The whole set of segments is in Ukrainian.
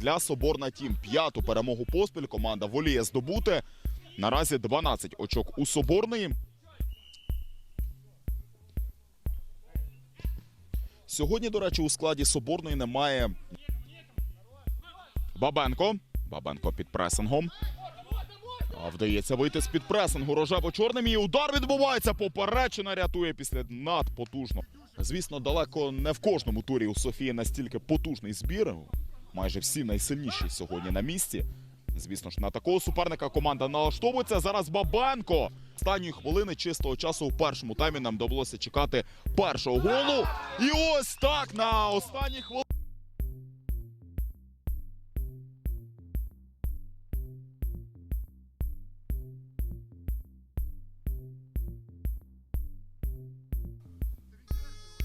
для Соборна Тім. П'яту перемогу поспіль команда воліє здобути. Наразі 12 очок у Соборної. Сьогодні, до речі, у складі Соборної немає Бабенко. Бабенко під пресингом. А вдається вийти з під пресингу рожево-чорним. І удар відбувається. Поперечина рятує після надпотужно. Звісно, далеко не в кожному турі у Софії настільки потужний збір. Майже всі найсильніші сьогодні на місці. Звісно ж, на такого суперника команда налаштовується. Зараз Бабенко. Останньої хвилини чистого часу у першому таймі нам довелося чекати першого голу. І ось так на останній хвилині.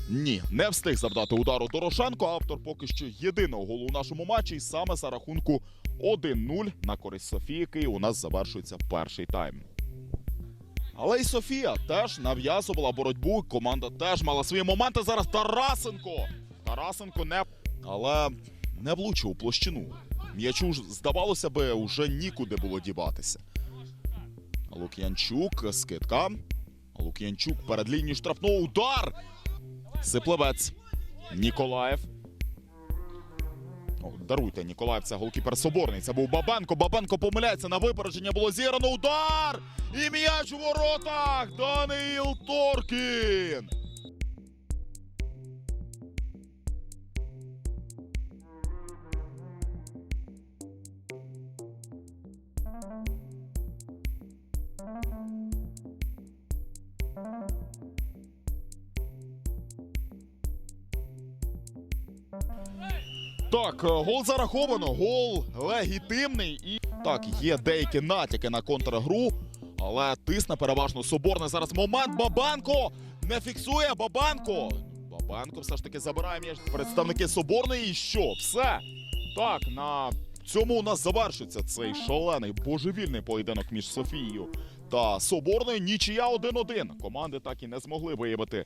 Ні, не встиг завдати удару Дорошенко. Автор поки що єдиного голу у нашому матчі. І саме за рахунку 1-0 на користь Софійки у нас завершується перший тайм. Але й Софія теж нав'язувала боротьбу. Команда теж мала свої моменти. Зараз Тарасенко. Тарасенко не. Але не влучив у площину. М'ячу ж, здавалося би, уже нікуди було діватися. Лук'янчук, скидка. Лук'янчук перед лінією штрафного удар. Сиплевець. Ніколаєв. О, даруйте, Ніколаєв, це голкіпер Соборний. Це був Бабенко. Бабенко помиляється на випередження. Було зіграно удар! І м'яч у воротах! Даниїл Торкін! Так, е, гол зараховано, гол легітимний і так, є деякі натяки на контргру, але тисне переважно Соборне. Зараз момент. Бабанко не фіксує Бабанко. Бабанко все ж таки забирає м'яч. Представники Соборної. І що? Все. Так, на цьому у нас завершиться цей шалений божевільний поєдинок між Софією та Соборною. Нічия 1-1. Команди так і не змогли виявити